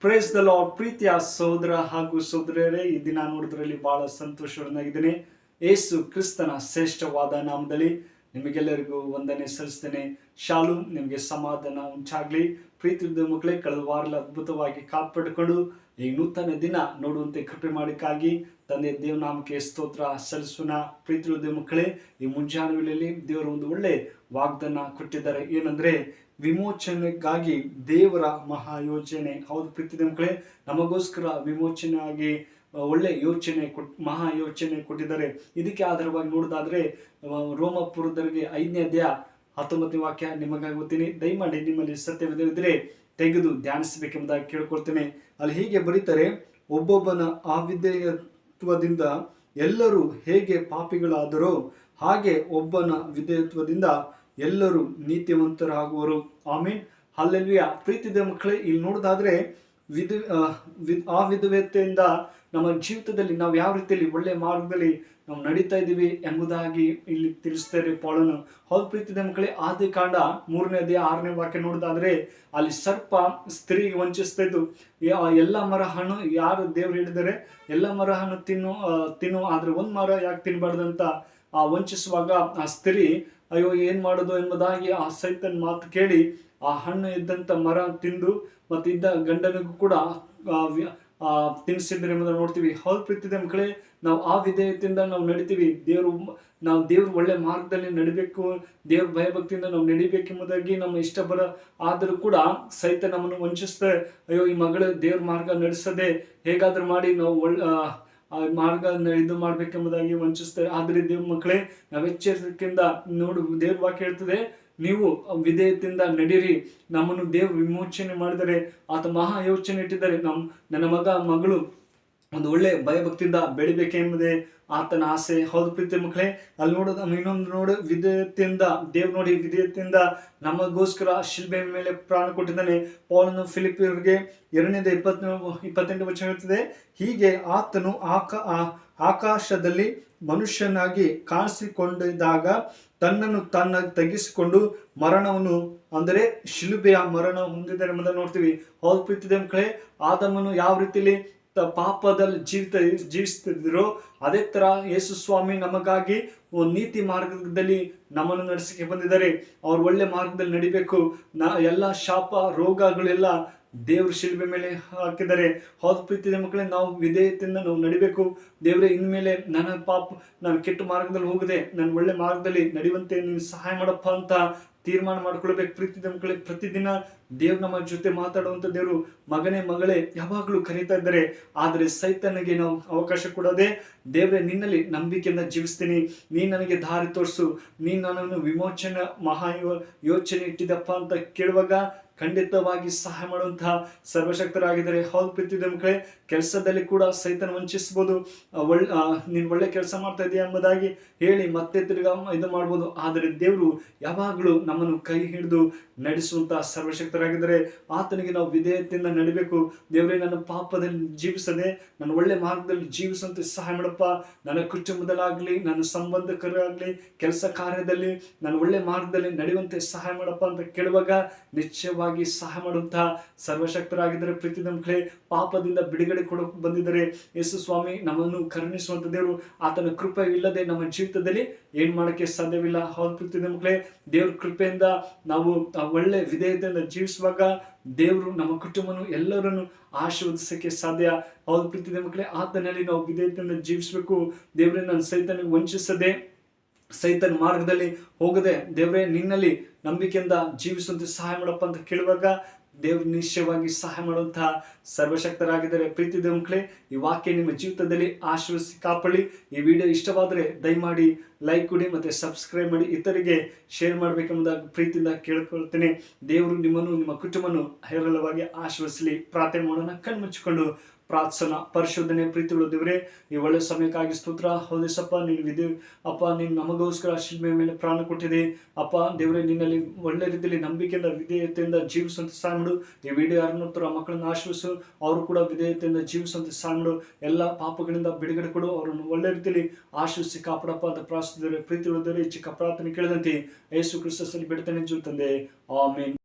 Praise the lord ಪ್ರೀತಿಯ ಸಹೋದರ ಹಾಗೂ ಸಹೋದರರೇ ಈ ದಿನ ನೋಡಿದ್ರಲ್ಲಿ ಬಹಳ ಸಂತೋಷವನ್ನಾಗಿದ್ದೇನೆ. ಏಸು ಕ್ರಿಸ್ತನ ಶ್ರೇಷ್ಠವಾದ ನಾಮದಲ್ಲಿ ನಿಮಗೆಲ್ಲರಿಗೂ ವಂದನೆ ಸಲ್ಲಿಸ್ತೇನೆ. ಶಾಲು ನಿಮಗೆ ಸಮಾಧಾನ ಉಂಟಾಗಲಿ. ಪ್ರೀತಿ ಮಕ್ಕಳೇ, ಕಳೆದ ವಾರಲ ಅದ್ಭುತವಾಗಿ ಕಾಪಾಡಿಕೊಂಡು ಈ ನೂತನ ದಿನ ನೋಡುವಂತೆ ಕೃಪೆ ಮಾಡಿಕ್ಕಾಗಿ ತಂದೆ ದೇವನಾಮಕ್ಕೆ ಸ್ತೋತ್ರ ಸಲ್ಲಿಸೋಣ. ಪ್ರೀತಿ ಮಕ್ಕಳೇ, ಈ ಮುಂಜಾನೆ ವೇಳೆಯಲ್ಲಿ ದೇವರು ಒಂದು ಒಳ್ಳೆ ವಾಗ್ದಾನ ಕೊಟ್ಟಿದ್ದಾರೆ. ಏನಂದ್ರೆ, ವಿಮೋಚನೆಗಾಗಿ ದೇವರ ಮಹಾಯೋಜನೆ ಹೌದು ಪ್ರೀತಿ ಮಕ್ಕಳೇ, ನಮಗೋಸ್ಕರ ವಿಮೋಚನೆ ಆಗಿ ಒಳ್ಳೆ ಯೋಚನೆ ಕೊಟ್, ಮಹಾ ಯೋಚನೆ ಕೊಟ್ಟಿದ್ದಾರೆ. ಇದಕ್ಕೆ ಆಧಾರವಾಗಿ ನೋಡೋದಾದ್ರೆ ರೋಮಪುರದವರಿಗೆ ಐದನೇ ಅಧ್ಯಾಯ ಹತ್ತೊಂಬತ್ತನೇ ವಾಕ್ಯ ನಿಮಗಾಗಿ ಓದ್ತೀನಿ. ದಯಮಾಡಿ ನಿಮ್ಮಲ್ಲಿ ಸತ್ಯವಿದ್ದರೆ ತೆಗೆದು ಧ್ಯಾನಿಸಬೇಕೆಂಬುದಾಗಿ ಕೇಳ್ಕೊಳ್ತೇನೆ. ಅಲ್ಲಿ ಹೀಗೆ ಬರೀತಾರೆ, ಒಬ್ಬೊಬ್ಬನ ಅವಿಧೇಯತ್ವದಿಂದ ಎಲ್ಲರೂ ಹೇಗೆ ಪಾಪಿಗಳಾದರೋ, ಹಾಗೆ ಒಬ್ಬನ ವಿಧೇಯತ್ವದಿಂದ ಎಲ್ಲರೂ ನೀತಿವಂತರಾಗುವರು. ಆಮೇನ್. ಅಲ್ಲೆಲ್ವಿಯ ಪ್ರೀತಿದ ಮಕ್ಕಳೇ, ಇಲ್ಲಿ ನೋಡೋದಾದ್ರೆ ವಿಧ, ಆ ವಿಧವೇತೆಯಿಂದ ನಮ್ಮ ಜೀವಿತದಲ್ಲಿ ನಾವು ಯಾವ ರೀತಿಯಲ್ಲಿ ಒಳ್ಳೆ ಮಾರ್ಗದಲ್ಲಿ ನಾವು ನಡೀತಾ ಇದ್ದೀವಿ ಎಂಬುದಾಗಿ ಇಲ್ಲಿ ತಿಳಿಸ್ತಾರೆ ಪಾಳನು. ಹೌದು ಪ್ರೀತಿದ ಮಕ್ಕಳೇ, ಆದಿ ಕಾಂಡ ಮೂರನೇ ಅದೇ ಆರನೇ ವಾಕ್ಯ ನೋಡೋದಾದ್ರೆ ಅಲ್ಲಿ ಸರ್ಪ ಸ್ತ್ರೀಗೆ ವಂಚಿಸ್ತಾ ಇದ್ದು ಎಲ್ಲ ಮರ ಹಣ್ಣು ಯಾರು ದೇವ್ರು ಹೇಳಿದರೆ ಎಲ್ಲ ಮರ ಹಣ್ಣು ತಿನ್ನು ತಿನ್ನು, ಆದರೆ ಒಂದು ಮರ ಯಾಕೆ ತಿನ್ಬಾರ್ದಂತ ಆ ವಂಚಿಸುವಾಗ ಆ ಸ್ತ್ರೀ, ಅಯ್ಯೋ, ಏನು ಮಾಡೋದು? ಎಂಬುದಾಗಿ ಆ ಸೈತನ್ ಮಾತು ಕೇಳಿ, ಆ ಹಣ್ಣು ಇದ್ದಂಥ ಮರ ತಿಂದು ಮತ್ತೆ ಇದ್ದ ಗಂಡನಿಗೂ ಕೂಡ ಆ ತಿನ್ಸಿದ್ರೆ ಎಂಬುದನ್ನು ನೋಡ್ತೀವಿ. ಹೌದು ಪ್ರೀತಿದೆ ಮಕ್ಕಳೇ, ನಾವು ಆ ವಿಧೇಯತೆಯಿಂದ ನಾವು ನಡಿತೀವಿ. ದೇವರು ನಾವು ದೇವ್ರ ಒಳ್ಳೆ ಮಾರ್ಗದಲ್ಲಿ ನಡಿಬೇಕು, ದೇವ್ರ ಭಯಭಕ್ತಿಯಿಂದ ನಾವು ನಡಿಬೇಕೆಂಬುದಾಗಿ ನಮ್ಮ ಇಷ್ಟ ಬರ ಆದರೂ ಕೂಡ ಸಹಿತ ನಮ್ಮನ್ನು ವಂಚಿಸ್ತಾರೆ. ಅಯ್ಯೋ, ಈ ಮಗಳು ದೇವ್ರ ಮಾರ್ಗ ನಡೆಸದೆ ಹೇಗಾದ್ರೂ ಮಾಡಿ ನಾವು ಒಳ್ಳೆ ಮಾರ್ಗ ಇದು ಮಾಡ್ಬೇಕೆಂಬುದಾಗಿ ವಂಚಿಸ್ತಾರೆ. ಆದರೆ ದೇವ್ರ ಮಕ್ಕಳೇ, ನಾವು ಎಚ್ಚರಿಕೆಯಿಂದ ನೋಡು, ದೇವ್ರ ವಾಕ್ಯ ಹೇಳ್ತದೆ ನೀವು ವಿಧೇಯದಿಂದ ನಡೀರಿ. ನಮ್ಮನ್ನು ದೇವ್ ವಿಮೋಚನೆ ಮಾಡಿದರೆ, ಆತ ಮಹಾ ಯೋಚನೆ ಇಟ್ಟಿದ್ದಾರೆ. ನಮ್ಮ ನನ್ನ ಮಗ, ಮಗಳು ಒಂದು ಒಳ್ಳೆ ಭಯಭಕ್ತಿಯಿಂದ ಬೆಳಿಬೇಕೆಂಬುದೇ ಆತನ ಆಸೆ. ಹೌದು ಪ್ರೀತಿ ಮಕ್ಕಳೇ, ಅಲ್ಲಿ ನೋಡೋದು ಇನ್ನೊಂದು ನೋಡು, ವಿಧೇಯತೆಯಿಂದ ದೇವ್ ನೋಡಿ ವಿಧೇಯತೆಯಿಂದ ನಮಗೋಸ್ಕರ ಶಿಲ್ಬೆ ಮೇಲೆ ಪ್ರಾಣ ಕೊಟ್ಟಿದ್ದಾನೆ. ಪೌಲನು ಫಿಲಿಪಿಯರ್ಗೆ ಎರಡನೇದ ಇಪ್ಪತ್ ಇಪ್ಪತ್ತೆಂಟು ವರ್ಷ ಹೇಳ್ತದೆ, ಹೀಗೆ ಆತನು ಆಕ ಆಕಾಶದಲ್ಲಿ ಮನುಷ್ಯನಾಗಿ ಕಾಣಿಸಿಕೊಂಡಿದ್ದಾಗ ತನ್ನನ್ನು ತನ್ನ ತಗ್ಗಿಸಿಕೊಂಡು ಮರಣವನ್ನು, ಅಂದರೆ ಶಿಲುಬೆಯ ಮರಣ ಹೊಂದಿದ್ದಾರೆ ಎಂಬುದನ್ನು ನೋಡ್ತೀವಿ. ಹೌದು ಪ್ರೀತಿದೆ ಮಕ್ಕಳೇ, ಆದಮನು ಯಾವ ರೀತಿಯಲ್ಲಿ ಪಾಪದಲ್ಲಿ ಜೀವಿತ ಜೀವಿಸ್ತಿದ್ರು ಅದೇ ತರ ಯೇಸು ಸ್ವಾಮಿ ನಮಗಾಗಿ ನೀತಿ ಮಾರ್ಗದಲ್ಲಿ ನಮ್ಮನ್ನು ನಡೆಸಕ್ಕೆ ಬಂದಿದ್ದಾರೆ. ಅವ್ರು ಒಳ್ಳೆ ಮಾರ್ಗದಲ್ಲಿ ನಡಿಬೇಕು. ನ ಎಲ್ಲ ಶಾಪ, ರೋಗಗಳೆಲ್ಲ ದೇವ್ರ ಶಿಲ್ಬೆ ಮೇಲೆ ಹಾಕಿದ್ದಾರೆ. ಹೌದು ಪ್ರೀತಿಯ ಮಕ್ಕಳೇ, ನಾವು ವಿಧೇಯತೆಯಿಂದ ನಾವು ನಡಿಬೇಕು. ದೇವರೇ, ಇನ್ಮೇಲೆ ನನ್ನ ಪಾಪ, ನಾನು ಕೆಟ್ಟ ಮಾರ್ಗದಲ್ಲಿ ಹೋಗದೆ ನಾನು ಒಳ್ಳೆ ಮಾರ್ಗದಲ್ಲಿ ನಡೆಯುವಂತೆ ನೀನು ಸಹಾಯ ಮಾಡಪ್ಪ ಅಂತ ತೀರ್ಮಾನ ಮಾಡ್ಕೊಳ್ಬೇಕು. ಪ್ರೀತಿ ಮಕ್ಕಳೇ ಪ್ರತಿದಿನ ದೇವ್ರು ನಮ್ಮ ಜೊತೆ ಮಾತಾಡುವಂತ ದೇವರು ಮಗನೇ, ಮಗಳೇ ಯಾವಾಗಲೂ ಕರೀತಾ ಇದ್ದಾರೆ. ಆದರೆ ಸೈತನಿಗೆ ನಾವು ಅವಕಾಶ ಕೊಡೋದೆ, ದೇವರೇ ನಿನ್ನಲ್ಲಿ ನಂಬಿಕೆಯಿಂದ ಜೀವಿಸ್ತೀನಿ. ನೀ ನನಗೆ ದಾರಿ ತೋರಿಸು. ನೀನ್ ನನ್ನನ್ನು ವಿಮೋಚನೆ, ಮಹಾ ಯೋಚನೆ ಇಟ್ಟಿದಪ್ಪ ಅಂತ ಕೇಳುವಾಗ ಖಂಡಿತವಾಗಿ ಸಹಾಯ ಮಾಡುವಂತಹ ಸರ್ವಶಕ್ತರಾಗಿದ್ದಾರೆ. ಹೌದು ಪ್ರೀತಿದ ಮಕ್ಕಳೇ ಕೆಲಸದಲ್ಲಿ ಕೂಡ ಸೈತನ ವಂಚಿಸ್ಬೋದು. ಒಳ್ಳೆ ನೀನು ನೀನ್ ಒಳ್ಳೆ ಕೆಲಸ ಮಾಡ್ತಾ ಇದೀಯ ಎಂಬುದಾಗಿ ಹೇಳಿ ಮತ್ತೆ ತಿರ್ಗಾ ಇದು ಮಾಡ್ಬೋದು. ಆದರೆ ದೇವರು ಯಾವಾಗಲೂ ನಮ್ಮನ್ನು ಕೈ ಹಿಡಿದು ನಡೆಸುವಂತಹ ಸರ್ವಶಕ್ತರಾಗಿದ್ದಾರೆ ಆತನಿಗೆ ನಾವು ವಿಧೇಯತೆಯಿಂದ ನಡಿಬೇಕು. ದೇವರೇ, ನನ್ನ ಪಾಪದಲ್ಲಿ ಜೀವಿಸದೆ, ನನ್ನ ಒಳ್ಳೆ ಮಾರ್ಗದಲ್ಲಿ ಜೀವಿಸುವಂತೆ ಸಹಾಯ ಮಾಡಪ್ಪ. ನನ್ನ ಕುಟುಂಬದಲ್ಲಾಗ್ಲಿ, ನನ್ನ ಸಂಬಂಧಕರಾಗಲಿ, ಕೆಲಸ ಕಾರ್ಯದಲ್ಲಿ, ನನ್ನ ಒಳ್ಳೆ ಮಾರ್ಗದಲ್ಲಿ ನಡೆಯುವಂತೆ ಸಹಾಯ ಮಾಡಪ್ಪ ಅಂತ ಕೇಳುವಾಗ ನಿಶ್ಚಯವಾಗಿ ಸಹಾಯ ಮಾಡುವಂತಹ ಸರ್ವಶಕ್ತರಾಗಿದ್ದಾರೆ. ಪ್ರೀತಿ ನಮ್ಕಳೆ ಪಾಪದಿಂದ ಬಿಡುಗಡೆ ಕೊಡೋಕೆ ಬಂದಿದ್ದಾರೆ. ಯೇಸು ಸ್ವಾಮಿ, ನಮ್ಮನ್ನು ಕರುಣಿಸುವಂತ ದೇವರು, ಆತನ ಕೃಪೆ ಇಲ್ಲದೆ ನಮ್ಮ ಜೀವಿತದಲ್ಲಿ ಏನು ಮಾಡಕ್ಕೆ ಸಾಧ್ಯವಿಲ್ಲ. ಹೌದು ಪ್ರೀತಿ ಮಕ್ಕಳೇ, ದೇವ್ರ ಕೃಪೆಯಿಂದ ನಾವು ಒಳ್ಳೆ ವಿಧೇಯತೆಯಿಂದ ಜೀವಿಸುವಾಗ ದೇವರು ನಮ್ಮ ಕುಟುಂಬನು ಎಲ್ಲರನ್ನು ಆಶೀರ್ವದಿಸಕ್ಕೆ ಸಾಧ್ಯ. ಹೌದು ಪ್ರೀತಿ ಮಕ್ಕಳೇ, ಆತನಲ್ಲಿ ನಾವು ವಿಧೇಯತೆಯಿಂದ ಜೀವಿಸಬೇಕು. ದೇವರೇ, ನನ್ನ ಸೈತನಿಗೆ ವಂಚಿಸದೆ ಸೈತನ ಮಾರ್ಗದಲ್ಲಿ ಹೋಗದೆ ದೇವರೇ, ನಿನ್ನಲ್ಲಿ ನಂಬಿಕೆಯಿಂದ ಜೀವಿಸುವಂತೆ ಸಹಾಯ ಮಾಡಪ್ಪ ಅಂತ ಕೇಳುವಾಗ ದೇವ್ರ ನಿಶ್ಚಯವಾಗಿ ಸಹಾಯ ಮಾಡುವಂತಹ ಸರ್ವಶಕ್ತರಾಗಿದ್ದಾರೆ. ಪ್ರೀತಿ ಮಕ್ಕಳೇ ಈ ವಾಕ್ಯ ನಿಮ್ಮ ಜೀವಿತದಲ್ಲಿ ಆಶೀರ್ವಿಸಿ ಕಾಪಾಡಿ. ಈ ವಿಡಿಯೋ ಇಷ್ಟವಾದರೆ ದಯಮಾಡಿ ಲೈಕ್ ಕೊಡಿ ಮತ್ತೆ ಸಬ್ಸ್ಕ್ರೈಬ್ ಮಾಡಿ. ಇತರಿಗೆ ಶೇರ್ ಮಾಡಬೇಕೆಂಬುದಾಗಿ ಪ್ರೀತಿಯಿಂದ ಕೇಳ್ಕೊಳ್ತೇನೆ. ದೇವರು ನಿಮ್ಮನ್ನು, ನಿಮ್ಮ ಕುಟುಂಬನು ಹೇರಳವಾಗಿ ಆಶೀರ್ವಿಸಲಿ ಪ್ರಾರ್ಥನೆ ಮಾಡೋಣ. ಕಣ್ಮುಚ್ಚಿಕೊಂಡು ಪ್ರಾರ್ಥನಾ ಪರಿಶೋಧನೆ ಪ್ರೀತಿ ಉಳಿದಿವ್ರೆ ಈ ಒಳ್ಳೆ ಸಮಯಕ್ಕಾಗಿ ಸ್ತೋತ್ರ. ಹೌದೇಸಪ್ಪ ನೀನು ವಿಧಿ ಅಪ್ಪ, ನೀನು ನಮಗೋಸ್ಕರ ಶಿಲ್ಮೆ ಮೇಲೆ ಪ್ರಾಣ ಕೊಟ್ಟಿದೆ. ಅಪ್ಪ, ದೇವರೇ, ನಿನ್ನಲ್ಲಿ ಒಳ್ಳೆ ರೀತಿಯಲ್ಲಿ ನಂಬಿಕೆಯಿಂದ, ವಿಧೇಯತೆಯಿಂದ ಜೀವಿಸುವಂತ ಸಹಾಯ ಮಾಡು ಈ ವಿಡಿಯೋ ಯಾರನ್ನು ಮಕ್ಕಳನ್ನು ಆಶ್ರಯಿಸು ಅವರು ಕೂಡ ವಿಧೇಯತೆಯಿಂದ ಜೀವಿಸುವಂತ ಸಹಾಯ ಎಲ್ಲ ಪಾಪಗಳಿಂದ ಬಿಡುಗಡೆ ಕೊಡು. ಅವರನ್ನು ಒಳ್ಳೆ ರೀತಿಯಲ್ಲಿ ಆಶ್ರಯಿಸಿ ಕಾಪಾಡಪ್ಪ ಅಂತ ಪ್ರಾರ್ಥಿಸಿದರೆ ಪ್ರೀತಿ ಉಳಿದರೆ ಚಿಕ್ಕ ಪ್ರಾರ್ಥನೆ ಕೇಳಿದಂತೆ ಯೇಸು ಕ್ರಿಸ್ತಲ್ಲಿ ಬಿಡ್ತಾನೆ ಜೀವ ತಂದೆ. ಆಮೇನ್.